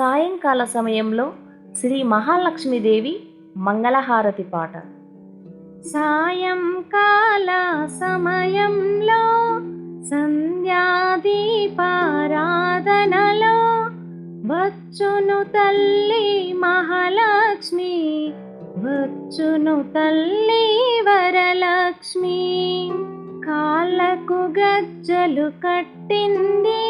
సాయంకాల సమయంలో శ్రీ మహాలక్ష్మీదేవి మంగళహారతి పాట. సాయంకాల సమయంలో సంధ్యాదీపారాధనలో వచ్చును తల్లి మహాలక్ష్మి వచ్చును తల్లి వరలక్ష్మి. కాళ్ళకు గజ్జలు కట్టింది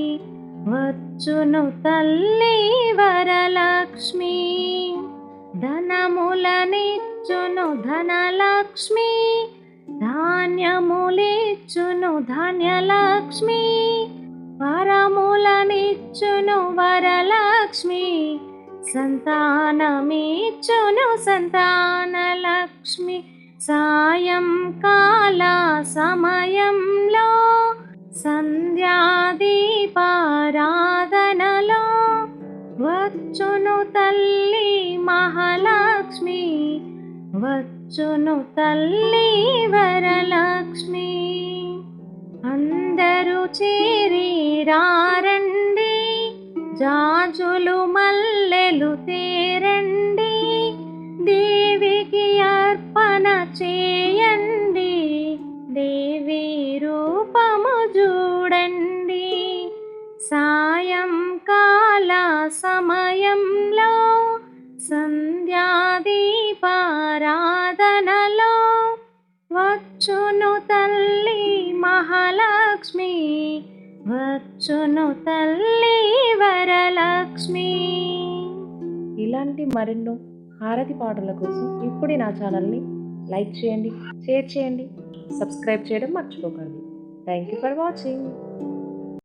వచ్చును తల్లి వరలక్ష్మి. ధనములనిచ్చును ధనలక్ష్మి. ధాన్యములిచ్చును ధాన్యలక్ష్మి. వరములనిచ్చును వరలక్ష్మి. సంతానమిచ్చును సంతానలక్ష్మి. సాయం కాల సమయంలో సంధ్యాదీపారా వచ్చును తల్లి మహాలక్ష్మి వచ్చును తల్లి వరలక్ష్మి. అందరూ చేరి రారండి జాజులు మల్లెలు తేరండి దేవికి అర్పణ చేయండి దేవి రూపము చూడండి. సాయంకాల సా వచ్చును తల్లి మహాలక్ష్మి వచ్చును తల్లి వరలక్ష్మి. ఇలాంటి మరెన్నో హారతి పాటల కోసం ఇప్పుడే నా ఛానల్ని లైక్ చేయండి షేర్ చేయండి సబ్స్క్రైబ్ చేయడం మర్చిపోకండి. Thank you for watching